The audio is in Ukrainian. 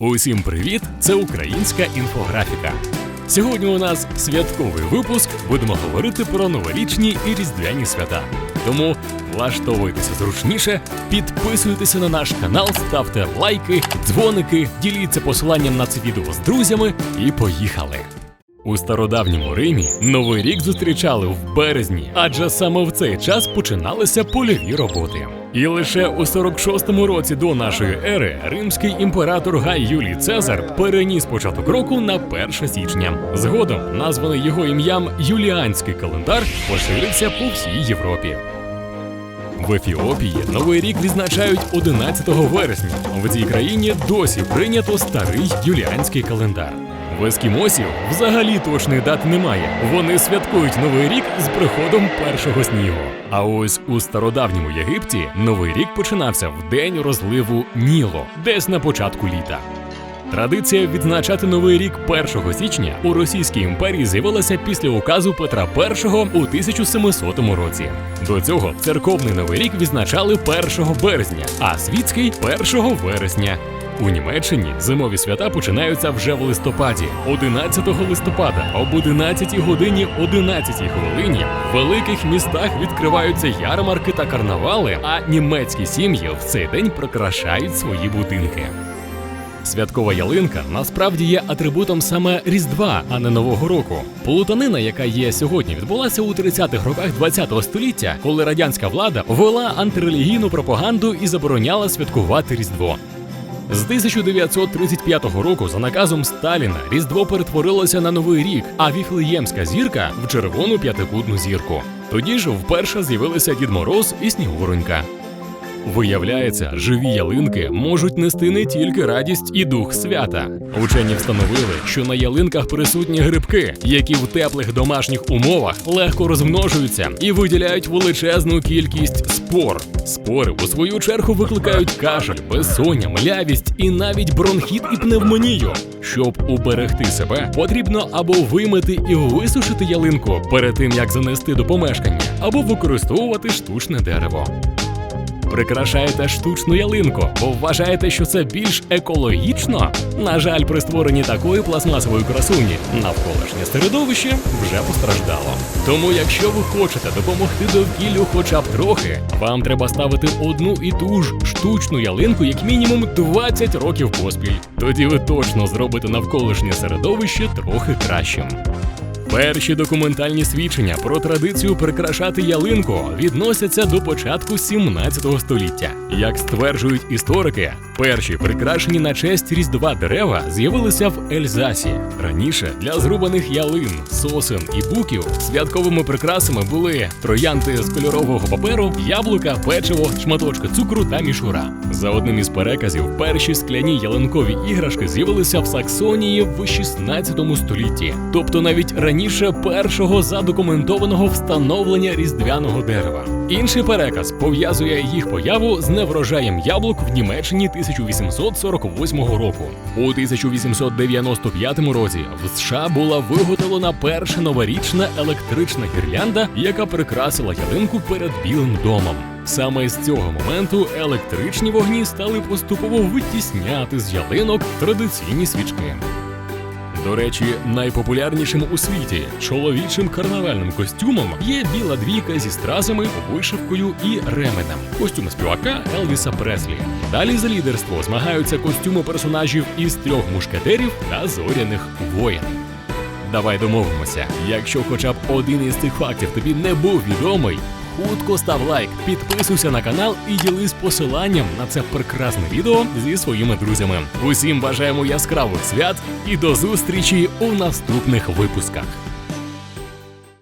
Усім привіт! Це українська інфографіка. Сьогодні у нас святковий випуск. Будемо говорити про новорічні і різдвяні свята. Тому влаштовуйтеся зручніше, підписуйтеся на наш канал, ставте лайки, дзвоники, діліться посиланням на це відео з друзями і поїхали. У стародавньому Римі Новий рік зустрічали в березні, адже саме в цей час починалися польові роботи. І лише у 46-му році до нашої ери римський імператор Гай Юлій Цезар переніс початок року на 1 січня. Згодом, названий його ім'ям Юліанський календар, поширився по всій Європі. В Ефіопії новий рік відзначають 11 вересня. В цій країні досі прийнято старий юліанський календар. В ескімосів взагалі точної дати немає. Вони святкують новий рік з приходом першого снігу. А ось у стародавньому Єгипті новий рік починався в день розливу Ніло, десь на початку літа. Традиція відзначати новий рік 1 січня у Російській імперії з'явилася після указу Петра І у 1700 році. До цього церковний новий рік відзначали 1 березня, а світський 1 вересня. У Німеччині зимові свята починаються вже в листопаді, 11 листопада, об 11 годині 11 хвилині. В великих містах відкриваються ярмарки та карнавали, а німецькі сім'ї в цей день прикрашають свої будинки. Святкова ялинка насправді є атрибутом саме Різдва, а не Нового року. Плутанина, яка є сьогодні, відбулася у 30-х роках ХХ століття, коли радянська влада вела антирелігійну пропаганду і забороняла святкувати Різдво. З 1935 року за наказом Сталіна Різдво перетворилося на новий рік, а віфлеємська зірка в червону п'ятикутну зірку. Тоді ж вперше з'явилися Дід Мороз і Снігуронька. Виявляється, живі ялинки можуть нести не тільки радість і дух свята. Учені встановили, що на ялинках присутні грибки, які в теплих домашніх умовах легко розмножуються і виділяють величезну кількість спор. Спори у свою чергу викликають кашель, безсоння, млявість і навіть бронхіт і пневмонію. Щоб уберегти себе, потрібно або вимити і висушити ялинку перед тим як занести до помешкання, або використовувати штучне дерево. Прикрашаєте штучну ялинку, бо вважаєте, що це більш екологічно? На жаль, при створенні такої пластмасової красуні навколишнє середовище вже постраждало. Тому, якщо ви хочете допомогти довкіллю хоча б трохи, вам треба ставити одну і ту ж штучну ялинку як мінімум 20 років поспіль. Тоді ви точно зробите навколишнє середовище трохи кращим. Перші документальні свідчення про традицію прикрашати ялинку відносяться до початку 17 століття. Як стверджують історики, перші прикрашені на честь різдва дерева з'явилися в Ельзасі. Раніше для зрубаних ялин, сосен і буків святковими прикрасами були троянти з кольорового паперу, яблука, печиво, шматочки цукру та мішура. За одним із переказів, перші скляні ялинкові іграшки з'явилися в Саксонії в 16 столітті, тобто навіть раніше першого задокументованого встановлення різдвяного дерева. Інший переказ пов'язує їх появу з неврожаєм яблук в Німеччині 1848 року. У 1895 році в США була виготовлена перша новорічна електрична гірлянда, яка прикрасила ялинку перед Білим домом. Саме з цього моменту електричні вогні стали поступово витісняти з ялинок традиційні свічки. До речі, найпопулярнішим у світі чоловічим карнавальним костюмом є біла двійка зі стразами, вишивкою і ременем. Костюм співака Елвіса Преслі. Далі за лідерство змагаються костюми персонажів із трьох мушкетерів та зоряних воїн. Давай домовимося. Якщо хоча б один із цих фактів тобі не був відомий, хутко став лайк, підписуйся на канал і ділись посиланням на це прекрасне відео зі своїми друзями. Усім бажаємо яскравих свят і до зустрічі у наступних випусках.